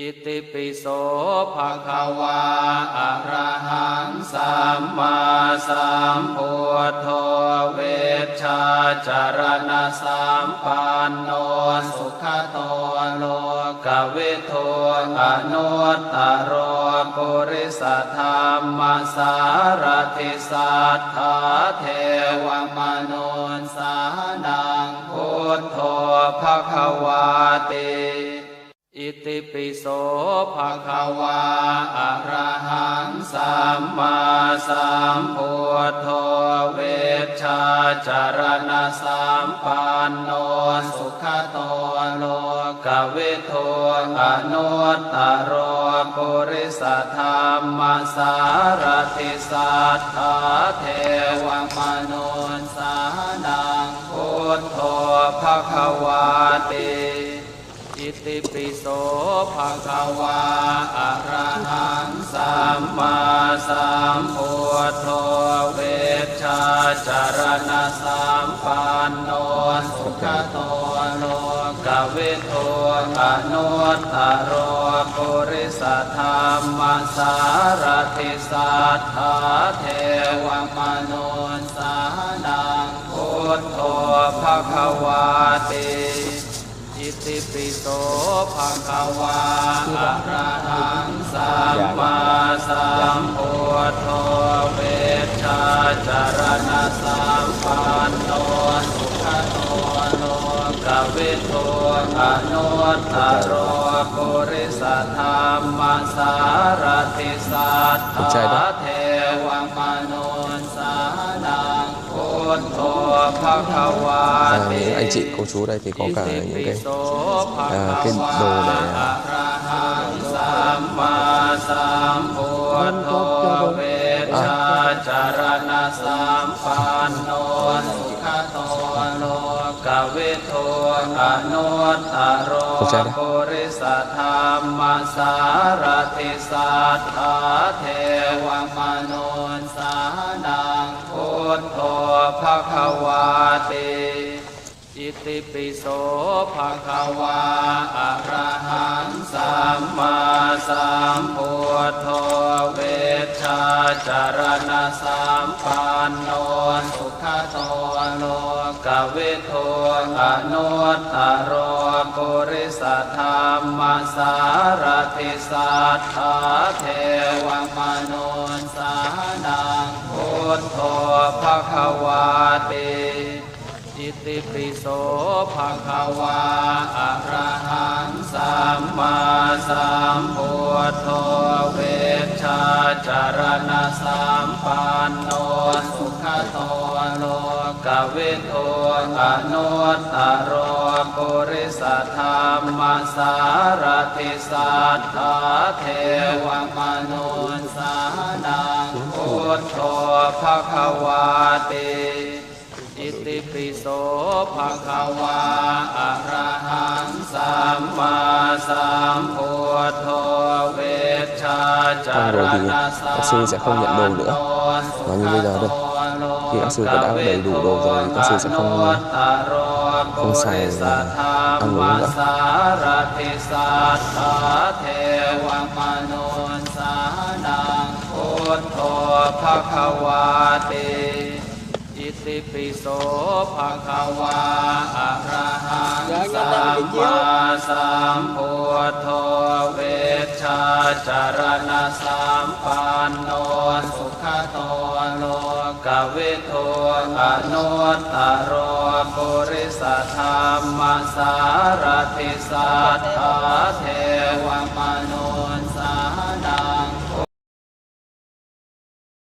อิติปิโสภะคะวาอะระหังสัมมาสัมพุทโธเวชชาจารณะสัมปันโนสุขโตโลกเวิทูอนุตตรโรปุริสธรรมสารทิสัทธาเทวมนุนสานังพุทโธภะคะวาติ อิติปิโสภะคะวาอะระหังสัมมาสัมพุทโธเวชชาจารณะสัมปันโนสุขโตโลกเวิทูอนุตตรโรปุริสธรรมสารทิสัทธาเทวมนุสานังพุทโธภะคะวาติ อิติปิโสภะคะวาอะระหังสัมมาสัมพุทโธเวชชาจารณะสัมปันโนสุขโตโลกเวิทูอนุตตรโรปุริสธรรมสารทิสัทธาเทวมนุนสานังพุทโธภะคะวาติ อิปิโสภะคะวาอะระหังสัมมาสัมพุทโธเวชชาจารณะสัมปันโนสุขโตโลกวิทูอนุตตรโรปุริสธรรมสารทิสัทธาเท ภะคะวา À, ติ những anh chị cô chú đây thì có cả những cái à, cái đồ để สัมมาสัมพุทโธเวชชาจารณะสัมปันโนสุขโตโลกวิทูอนุตตรโรเข้าใจนะปุริสธรรมสารทิสัทธาเทวมนุนสานัง พุทโธภะคะวาติอิติปิโสภะคะวาอะระหังสัมมาสัมพุทโธเวชาจารณะสัมปันโนสุขโตโลกเวิทูอนุตตรโรปุริสธรรมสารทิสัทธาเทวมนุนสานังพุทโธ คะวาติอิติปิโสภะคะวาอะระหังสัมมาสัมพุทโธเวชาจารณะสัมปันโนสุขโตโลกวิทูอนุตตรโรปุริสธรรมสารทิสัทธาเทวมนุนสานังพุ ทโธภะคะวาติอิติปิโสภะคะวาอะระหังสัมมาสัมพุทโธเวชชาจารณะสัม các sư sẽ không nhận đồ nữa. Và như bây giờ đây, khi các sư đã đầy đủ đồ rồi, các sư sẽ không- không xài ăn uống nữa. สารทิสัทธาเทวมนุนสานังพุทโธ ภะคะวาติอิติปิโสภะคะวาอะระหังสัมมาสัมพุทโธเวชชาจารณะสัมปันโนสุขโตโลกเวิทูอนุตตรโรปุริสธรรมสารทิสัทธาเทวมโน